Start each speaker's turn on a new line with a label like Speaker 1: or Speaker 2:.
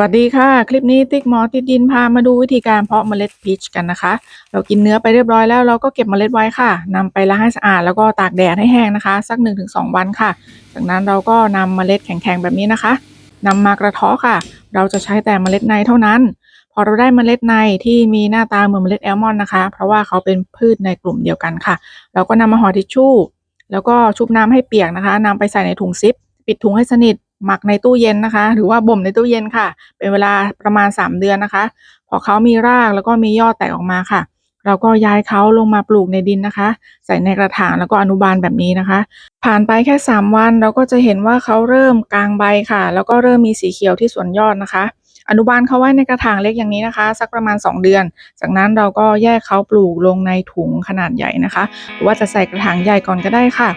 Speaker 1: วัสดีค่ะ คลิปนี้ติ๊กหมอติดดินพามาดูวิธีการเพาะเมล็ดพีชกันนะคะ เรากินเนื้อไปเรียบร้อยแล้วเราก็เก็บเมล็ดไว้ค่ะนำไปล้างให้สะอาดแล้วก็ตากแดดให้แห้งนะคะ สัก 1-2 วันค่ะ จากนั้นเราก็นำเมล็ดแข็งๆแบบนี้นะคะนำมากระเทาะค่ะ เราจะใช้แต่เมล็ดในเท่านั้น พอเราได้เมล็ดในที่มีหน้าตาเหมือนเมล็ดแอลมอนนะคะ เพราะว่าเขาเป็นพืชในกลุ่มเดียวกันค่ะ เราก็นำมาห่อทิชชู่ แล้วก็ชุบน้ำให้เปียกนะคะนำไปใส่ในถุงซิป ปิดถุงให้สนิท หมักในตู้เย็นนะคะ หรือว่าบ่มในตู้เย็นค่ะ เป็นเวลาประมาณ 3 เดือนนะคะ พอเขามีรากแล้วก็มียอดแตกออกมาค่ะ เราก็ย้ายเขาลงมาปลูกในดินนะคะ ใส่ในกระถางแล้วก็อนุบาลแบบนี้นะคะ ผ่านไปแค่ 3 วันเราก็จะเห็นว่าเขาเริ่มกลางใบค่ะ แล้วก็เริ่มมีสีเขียวที่ส่วนยอดนะคะ อนุบาลเขาไว้ในกระถางเล็กอย่างนี้นะคะ สักประมาณ 2 เดือน จากนั้นเราก็แยกเขาปลูกลงในถุงขนาดใหญ่นะคะ หรือว่าจะใส่กระถางใหญ่ก่อนก็ได้ค่ะ